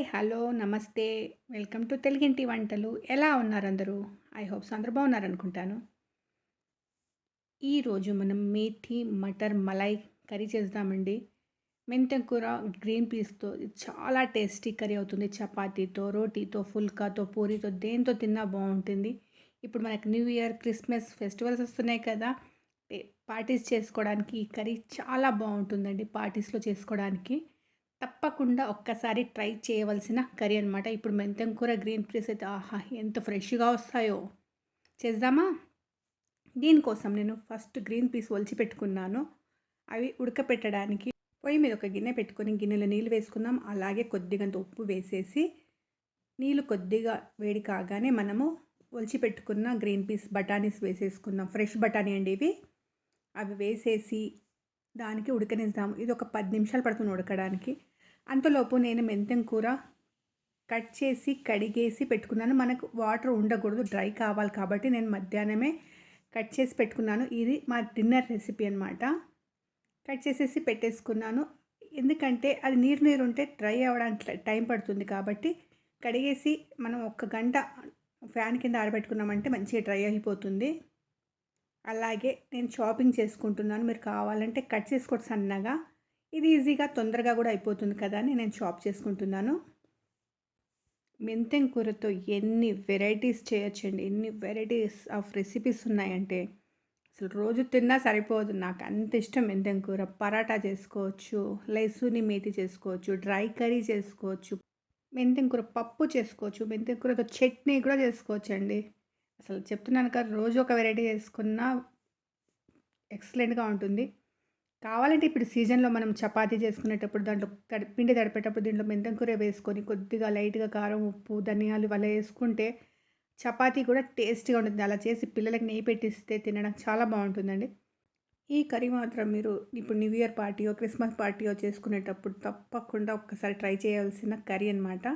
Hi hello namaste. Welcome to తెలుగింటి వంటలు. ఎలా ఉన్నారు అందరూ ఐ హోప్స్ అందరూ బాగున్నారు అనుకుంటాను ఈరోజు మనం మేథి మటర్ మలై కర్రీ చేద్దామండి. మెంతం కూర గ్రీన్ పీస్తో చాలా టేస్టీ కర్రీ అవుతుంది. చపాతీతో రోటీతో ఫుల్కాతో పూరితో దేంతో తిన్నా బాగుంటుంది. ఇప్పుడు మనకు న్యూ ఇయర్ క్రిస్మస్ ఫెస్టివల్స్ వస్తున్నాయి కదా పార్టీస్ చేసుకోవడానికి ఈ కర్రీ చాలా బాగుంటుందండి పార్టీస్లో చేసుకోవడానికి. తప్పకుండా ఒక్కసారి ట్రై చేయవలసిన కర్రీ అనమాట ఇప్పుడు మెంతం కూర గ్రీన్ పీస్ అయితే ఆహా ఎంత ఫ్రెష్గా వస్తాయో. చేద్దామా? దీనికోసం నేను ఫస్ట్ గ్రీన్ పీస్ ఒలిచి పెట్టుకున్నాను. అవి ఉడకపెట్టడానికి పొయ్యి మీద ఒక గిన్నె పెట్టుకొని గిన్నెలో నీళ్ళు వేసుకుందాం. అలాగే కొద్దిగంత ఉప్పు వేసేసి నీళ్ళు కొద్దిగా వేడి కాగానే మనము ఒలిచి పెట్టుకున్న గ్రీన్ పీస్ బఠానీస్ వేసేసుకుందాం. ఫ్రెష్ బఠానీ అండి ఇవి. అవి వేసేసి దానికి ఉడకనిద్దాము ఇది ఒక పది నిమిషాలు పడుతుంది ఉడకడానికి. అంతలోపు నేను మెంతెం కూర కట్ చేసి కడిగేసి పెట్టుకున్నాను. మనకు వాటర్ ఉండకూడదు డ్రై కావాలి కాబట్టి నేను మధ్యాహ్నమే కట్ చేసి పెట్టుకున్నాను. ఇది మా డిన్నర్ రెసిపీ అనమాట కట్ చేసేసి పెట్టేసుకున్నాను. ఎందుకంటే అది నీరు నీరు ఉంటే డ్రై అవ్వడానికి టైం పడుతుంది కాబట్టి కడిగేసి మనం ఒక గంట ఫ్యాన్ కింద ఆరబెట్టుకున్నామంటే మంచిగా డ్రై అయిపోతుంది. అలాగే నేను షాపింగ్ చేసుకుంటున్నాను. మీరు కావాలంటే కట్ చేసుకోవచ్చు సన్నగా ఇది ఈజీగా తొందరగా కూడా అయిపోతుంది కదా అని నేను షాప్ చేసుకుంటున్నాను. మెంతెం కూరతో ఎన్ని వెరైటీస్ చేయొచ్చండి ఎన్ని వెరైటీస్ ఆఫ్ రెసిపీస్ ఉన్నాయంటే అసలు రోజు తిన్నా సరిపోదు. నాకు అంత ఇష్టం మెంతెం కూర. పరాటా చేసుకోవచ్చు లైసూని మేతి చేసుకోవచ్చు డ్రై కర్రీ చేసుకోవచ్చు మెంతెం కూర పప్పు చేసుకోవచ్చు మెంతెం కూరతో చట్నీ కూడా చేసుకోవచ్చు అండి అసలు చెప్తున్నాను కదా రోజు ఒక వెరైటీ చేసుకున్నా ఎక్సలెంట్గా ఉంటుంది. కావాలంటే ఇప్పుడు సీజన్లో మనం చపాతీ చేసుకునేటప్పుడు దాంట్లో తడి పిండి తడిపేటప్పుడు దీంట్లో మెంతం కూర వేసుకొని కొద్దిగా లైట్గా కారం ఉప్పు ధనియాలు వల్ల వేసుకుంటే చపాతీ కూడా టేస్టీగా ఉంటుంది. అలా చేసి పిల్లలకి నెయ్యి పెట్టిస్తే తినడం చాలా బాగుంటుందండి. ఈ కర్రీ మాత్రం మీరు ఇప్పుడు న్యూ ఇయర్ పార్టీయో క్రిస్మస్ పార్టీయో చేసుకునేటప్పుడు తప్పకుండా ఒక్కసారి ట్రై చేయాల్సిన కర్రీ అనమాట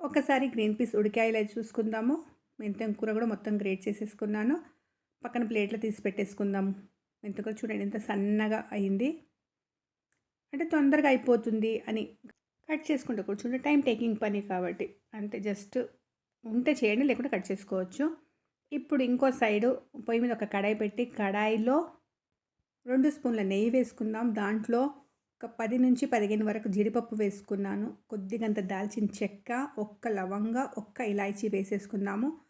ఒకసారి గ్రీన్ పీస్ ఉడికాయలు చూసుకుందాము. మెంతం కూర కూడా మొత్తం గ్రేట్ చేసేసుకున్నాను. పక్కన ప్లేట్లో తీసి పెట్టేసుకుందాము. మెంతం చూడండి ఎంత సన్నగా అయింది. అంటే తొందరగా అయిపోతుంది అని కట్ చేసుకుంటే కూర్చుంటే టైం టేకింగ్ పని కాబట్టి. అంటే జస్ట్ ఉంటే చేయండి లేకుంటే కట్ చేసుకోవచ్చు. ఇప్పుడు ఇంకో సైడు పొయ్యి మీద ఒక కడాయి పెట్టి కడాయిలో రెండు స్పూన్ల నెయ్యి వేసుకుందాం. దాంట్లో ఒక పది నుంచి పదిహేను వరకు జీడిపప్పు వేసుకున్నాను. కొద్దిగంత దాల్చిన చెక్క ఒక్క లవంగా ఒక్క ఇలాచీ వేసేసుకుందాము.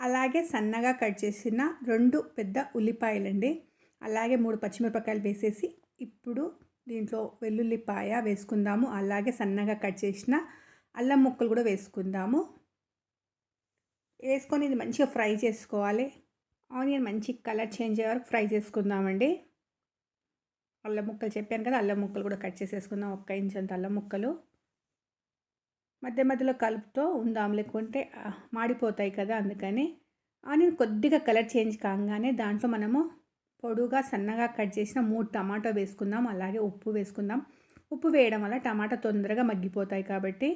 అలాగే సన్నగా కట్ చేసిన రెండు పెద్ద ఉల్లిపాయలండి. అలాగే మూడు పచ్చిమిరపకాయలు వేసేసి ఇప్పుడు దీంట్లో వెల్లుల్లిపాయ వేసుకుందాము. అలాగే సన్నగా కట్ చేసిన అల్లం ముక్కలు కూడా వేసుకుందాము. వేసుకొని ఇది మంచిగా ఫ్రై చేసుకోవాలి. ఆనియన్ మంచి కలర్ చేంజ్ అయ్యే వరకు ఫ్రై చేసుకుందామండి. అల్లం ముక్కలు చెప్పాను కదా అల్లం ముక్కలు కూడా కట్ చేసేసుకుందాం. ఒక్క ఇంచ్ అంత అల్లం ముక్కలు. మధ్య మధ్యలో కలుపుతో ఉందాం లేకుంటే మాడిపోతాయి కదా అందుకని. ఆనియన్ కొద్దిగా కలర్ చేంజ్ కాగానే దాంట్లో మనము పొడుగా సన్నగా కట్ చేసిన మూడు టమాటో వేసుకుందాం అలాగే ఉప్పు వేసుకుందాం. ఉప్పు వేయడం వల్ల టమాటా తొందరగా మగ్గిపోతాయి కాబట్టి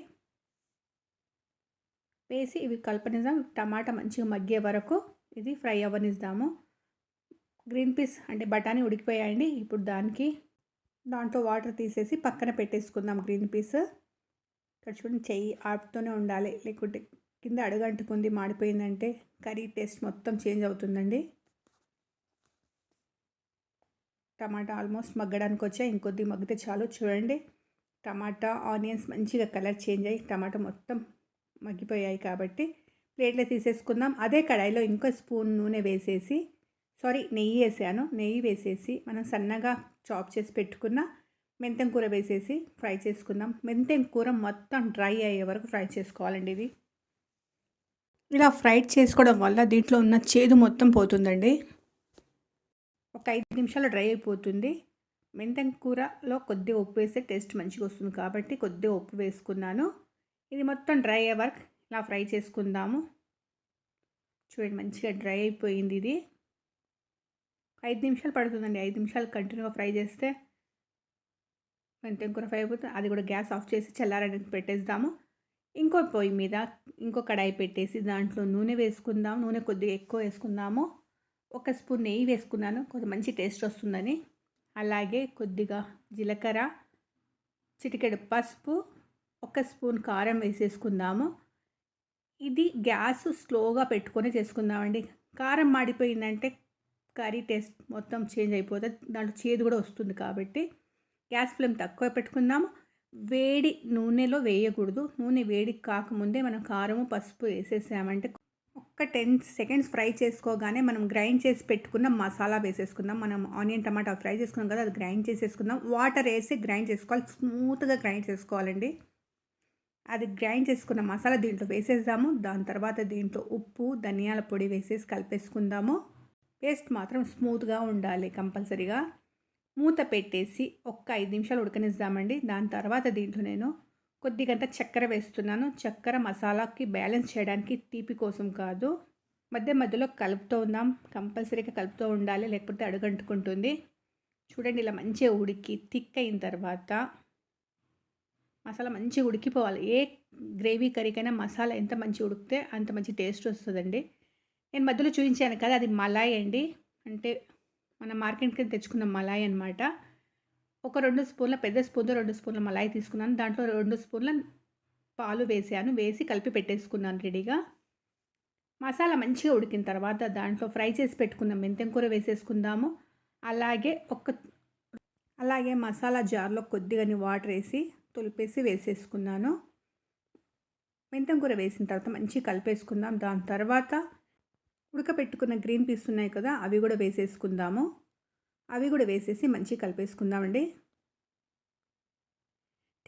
వేసి ఇవి కలపనిద్దాం. టమాటా మంచిగా మగ్గే వరకు ఇది ఫ్రై అవ్వనిద్దాము. గ్రీన్ పీస్ అంటే బఠానీ ఉడికిపోయాయండి. ఇప్పుడు దానికి దాంట్లో వాటర్ తీసేసి పక్కన పెట్టేసుకుందాం గ్రీన్ పీస్. ఇక్కడ చూడండి చెయ్యి ఆపుతూనే ఉండాలి. లేకుంటే కింద అడుగంటుకుంది మాడిపోయిందంటే కర్రీ టేస్ట్ మొత్తం చేంజ్ అవుతుందండి. టమాటా ఆల్మోస్ట్ మగ్గడానికి వచ్చాయి ఇంకొద్ది మగ్గితే చాలు. చూడండి టమాటా ఆనియన్స్ మంచిగా కలర్ చేంజ్ అయ్యి టమాటా మొత్తం మగ్గిపోయాయి కాబట్టి ప్లేట్లో తీసేసుకుందాం. అదే కడాయిలో ఇంకో స్పూన్ నూనె వేసేసి సారీ నెయ్యి వేసాను. నెయ్యి వేసేసి మనం సన్నగా చాప్ చేసి పెట్టుకున్న మెంతం కూర వేసేసి ఫ్రై చేసుకుందాం. మెంతం కూర మొత్తం డ్రై అయ్యే వరకు ఫ్రై చేసుకోవాలండి ఇది. ఇలా ఫ్రై చేసుకోవడం వల్ల దీంట్లో ఉన్న చేదు మొత్తం పోతుందండి. ఒక ఐదు నిమిషాలు డ్రై అయిపోతుంది. మెంతం కూరలో కొద్దిగా ఉప్పు వేస్తే టేస్ట్ మంచిగా వస్తుంది కాబట్టి కొద్దిగా ఉప్పు వేసుకున్నాను. ఇది మొత్తం డ్రై అయ్యే వరకు ఇలా ఫ్రై చేసుకుందాము. చూడండి మంచిగా డ్రై అయిపోయింది ఇది. ఐదు నిమిషాలు పడుతుందండి. ఐదు నిమిషాలు కంటిన్యూగా ఫ్రై చేస్తే మెంతం కూర ఫ్రై అయిపోతుంది. అది కూడా గ్యాస్ ఆఫ్ చేసి చల్లారడానికి పెట్టేద్దాము. ఇంకో పొయ్యి మీద ఇంకో కడాయి పెట్టేసి దాంట్లో నూనె వేసుకుందాం నూనె కొద్దిగా ఎక్కువ వేసుకుందాము. ఒక స్పూన్ నెయ్యి వేసుకున్నాను. కొంచెం మంచి టేస్ట్ వస్తుందని. అలాగే కొద్దిగా జీలకర్ర చిటికెడు పసుపు ఒక స్పూన్ కారం వేసేసుకుందాము. ఇది గ్యాస్ స్లోగా పెట్టుకొని చేసుకుందామండి. కారం మాడిపోయిందంటే కర్రీ టేస్ట్ మొత్తం చేంజ్ అయిపోతుంది దాంట్లో చేదు కూడా వస్తుంది కాబట్టి గ్యాస్ ఫ్లేమ్ తక్కువ పెట్టుకుందాము. వేడి నూనెలో వేయకూడదు. నూనె వేడి కాకముందే మనం కారము పసుపు వేసేసామంటే ఒక్క టెన్ సెకండ్స్ ఫ్రై చేసుకోగానే మనం గ్రైండ్ చేసి పెట్టుకున్న మసాలా వేసేసుకుందాం. మనం ఆనియన్ టమాటా ఫ్రై చేసుకున్నాం కదా అది గ్రైండ్ చేసేసుకుందాం. వాటర్ వేసి గ్రైండ్ చేసుకోవాలి. స్మూత్గా గ్రైండ్ చేసుకోవాలండి. అది గ్రైండ్ చేసుకున్న మసాలా దీంట్లో వేసేద్దాము. దాని తర్వాత దీంట్లో ఉప్పు ధనియాల పొడి వేసేసి కలిపేసుకుందాము. పేస్ట్ మాత్రం స్మూత్గా ఉండాలి కంపల్సరీగా. మూత పెట్టేసి ఒక్క ఐదు నిమిషాలు ఉడకనిద్దామండి. దాని తర్వాత దీంట్లో నేను కొద్దిగంత చక్కెర వేస్తున్నాను. చక్కెర మసాలాకి బ్యాలెన్స్ చేయడానికి తీపి కోసం కాదు. మధ్య మధ్యలో కలుపుతూ ఉందాం. కంపల్సరీగా కలుపుతూ ఉండాలి లేకపోతే అడుగంటుకుంటుంది. చూడండి ఇలా మంచిగా ఉడికి థిక్ అయిన తర్వాత మసాలా మంచిగా ఉడికిపోవాలి. ఏ గ్రేవీ కర్రీకైనా మసాలా ఎంత మంచి ఉడికితే అంత మంచి టేస్ట్ వస్తుందండి. నేను మధ్యలో చూపించాను కదా అది మలాయ్ అండి. అంటే మన మార్కెట్కి తెచ్చుకున్న మలాయ్ అనమాట ఒక రెండు స్పూన్ల పెద్ద స్పూన్తో రెండు స్పూన్ల మలాయి తీసుకున్నాను. దాంట్లో రెండు స్పూన్ల పాలు వేసాను. వేసి కలిపి పెట్టేసుకున్నాను రెడీగా. మసాలా మంచిగా ఉడికిన తర్వాత దాంట్లో ఫ్రై చేసి పెట్టుకున్న మెంతెం కూర వేసేసుకుందాము. అలాగే ఒక అలాగే మసాలా జార్లో కొద్దిగా వాటర్ వేసి తొలిపేసి వేసేసుకున్నాను. మెంతం కూర వేసిన తర్వాత మంచిగా కలిపేసుకుందాం. దాని తర్వాత ఉడకపెట్టుకున్న గ్రీన్ పీస్ ఉన్నాయి కదా అవి కూడా వేసేసుకుందాము. అవి కూడా వేసేసి మంచిగా కలిపేసుకుందామండి.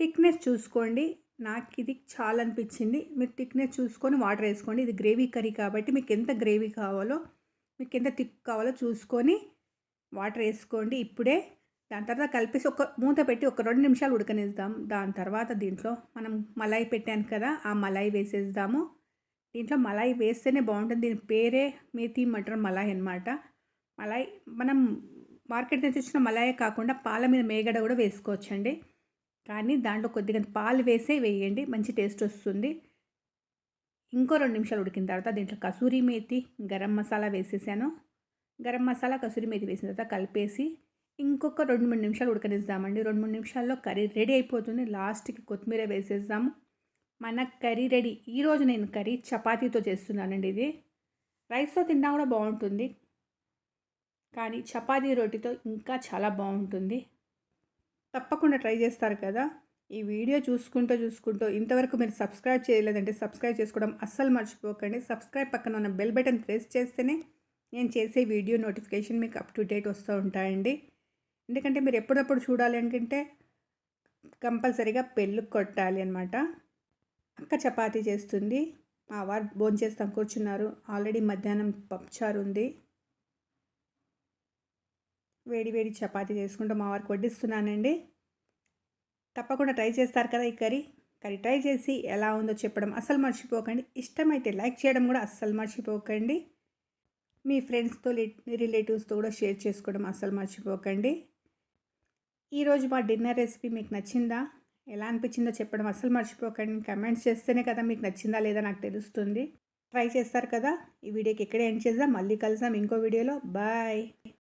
థిక్నెస్ చూసుకోండి. నాకు ఇది చాలా అనిపించింది. మీరు థిక్నెస్ చూసుకొని వాటర్ వేసుకోండి. ఇది గ్రేవీ కర్రీ కాబట్టి మీకు ఎంత గ్రేవీ కావాలో మీకు ఎంత థిక్ కావాలో చూసుకొని వాటర్ వేసుకోండి. ఇప్పుడే దాని తర్వాత కలిపేసి ఒక మూత పెట్టి ఒక రెండు నిమిషాలు ఉడకనిద్దాం. దాని తర్వాత దీంట్లో మనం మలాయి పెట్టాను కదా ఆ మలాయి వేసేద్దాము. దీంట్లో మలాయి వేస్తేనే బాగుంటుంది. దీని పేరే మేతి మటర్ మలాయి అనమాట మలాయి మనం మార్కెట్ నుంచి వచ్చిన మలాయే కాకుండా పాల మీద మేగడ కూడా వేసుకోవచ్చండి. కానీ దాంట్లో కొద్దిగా పాలు వేసే వేయండి మంచి టేస్ట్ వస్తుంది. ఇంకో రెండు నిమిషాలు ఉడికిన తర్వాత దీంట్లో కసూరి మేతి గరం మసాలా వేసేసాను. గరం మసాలా కసూరి మేతి వేసిన తర్వాత కలిపేసి ఇంకొక రెండు మూడు నిమిషాలు ఉడకనిస్తామండి రెండు మూడు నిమిషాల్లో కర్రీ రెడీ అయిపోతుంది. లాస్ట్కి కొత్తిమీర వేసేస్తాము మన కర్రీ రెడీ. ఈరోజు నేను కర్రీ చపాతీతో చేస్తున్నానండి ఇది. రైస్తో తిన్నా కూడా బాగుంటుంది. కానీ చపాతీ రోటితో ఇంకా చాలా బాగుంటుంది. తప్పకుండా ట్రై చేస్తారు కదా. ఈ వీడియో చూసుకుంటూ చూసుకుంటూ ఇంతవరకు మీరు సబ్స్క్రైబ్ చేయలేదంటే సబ్స్క్రైబ్ చేసుకోవడం అస్సలు మర్చిపోకండి. సబ్స్క్రైబ్ పక్కన ఉన్న బెల్ బటన్ ప్రెస్ చేస్తేనే నేను చేసే వీడియో నోటిఫికేషన్ మీకు అప్ టు డేట్ వస్తూ ఉంటాయండి. ఎందుకంటే మీరు ఎప్పుడప్పుడు చూడాలి అనుకుంటే కంపల్సరీగా పెళ్ళి కొట్టాలి అనమాట అక్క చపాతీ చేస్తుంది. మా వారు భోంచేస్తాం. కూర్చున్నారు. ఆల్రెడీ మధ్యాహ్నం పప్పుచారు ఉంది. వేడి వేడి చపాతి చేసుకుంటూ మా వారికి వడ్డిస్తున్నానండి. తప్పకుండా ట్రై చేస్తారు కదా ఈ కర్రీ. కర్రీ ట్రై చేసి ఎలా ఉందో చెప్పడం అస్సలు మర్చిపోకండి. ఇష్టమైతే లైక్ చేయడం కూడా అస్సలు మర్చిపోకండి. మీ ఫ్రెండ్స్తో రిలేటివ్స్తో కూడా షేర్ చేసుకోవడం అస్సలు మర్చిపోకండి. ఈరోజు మా డిన్నర్ రెసిపీ మీకు నచ్చిందా? ఎలా అనిపించిందో చెప్పడం అస్సలు మర్చిపోకండి. కమెంట్స్ చేస్తేనే కదా మీకు నచ్చిందా లేదా నాకు తెలుస్తుంది. ట్రై చేస్తారు కదా. ఈ వీడియోకి ఎక్కడ ఎండ్ చేద్దాం. మళ్ళీ కలుద్దాం ఇంకో వీడియోలో. బాయ్.